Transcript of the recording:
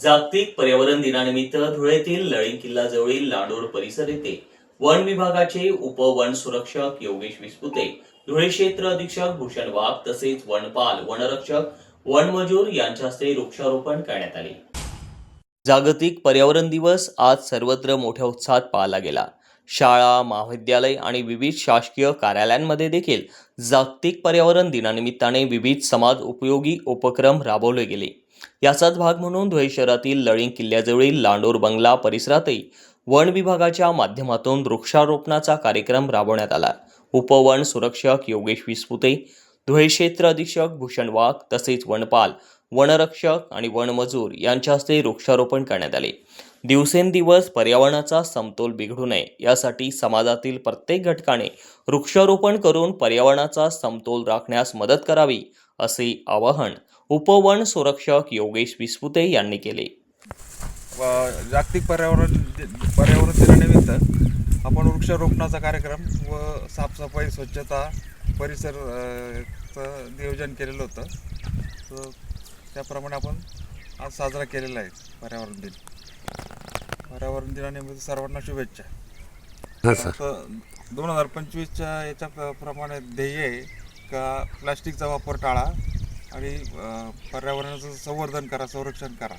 जागतिक पर्यावरण दिनानिमित्त धुळेतील लळिंग किल्ला जवळील लांडोळ परिसर येथे वन विभागाचे उप वन सुरक्षक योगेश विस्पुते धुळे क्षेत्र अधीक्षक भूषण वाघ तसेच वनपाल वनरक्षक वनमजूर यांच्या हस्ते वृक्षारोपण करण्यात आले. जागतिक पर्यावरण दिवस आज सर्वत्र मोठ्या उत्साहात पाळला गेला. शाळा महाविद्यालय आणि विविध शासकीय कार्यालयांमध्ये देखील जागतिक पर्यावरण दिनानिमित्ताने विविध समाज उपयोगी उपक्रम राबवले गेले. याचाच भाग म्हणून धुळे शहरातील लळिंग किल्ल्याजवळील लांडोर बंगला परिसरातही वन विभागाच्या माध्यमातून वृक्षारोपणाचा कार्यक्रम राबवण्यात आला. उपवन सुरक्षक योगेश विस्पुते धुळे क्षेत्र अधीक्षक भूषण वाघ तसेच वनपाल वनरक्षक आणि वनमजूर यांच्या हस्ते वृक्षारोपण करण्यात आले. दिवसेंदिवस पर्यावरणाचा समतोल बिघडू नये. यासाठी समाजातील प्रत्येक घटकाने वृक्षारोपण करून पर्यावरणाचा समतोल राखण्यास मदत करावी असे आवाहन उपवन संरक्षक योगेश विस्पुते यांनी केले. व जागतिक पर्यावरण दि- पर्यावरण दिनानिमित्त आपण वृक्षारोपणाचा कार्यक्रम व साफसफाई स्वच्छता परिसर नियोजन केलेलं होतं. त्याप्रमाणे आपण आज साजरा केलेला आहे पर्यावरण दिन. पर्यावरण दिनानिमित्त सर्वांना शुभेच्छा. हां सर. दोन हजार पंचवीसच्या याच्या प्रमाणे ध्येय आहे का प्लास्टिकचा वापर टाळा आणि अ, पर्यावरणाचं संवर्धन करा संरक्षण करा.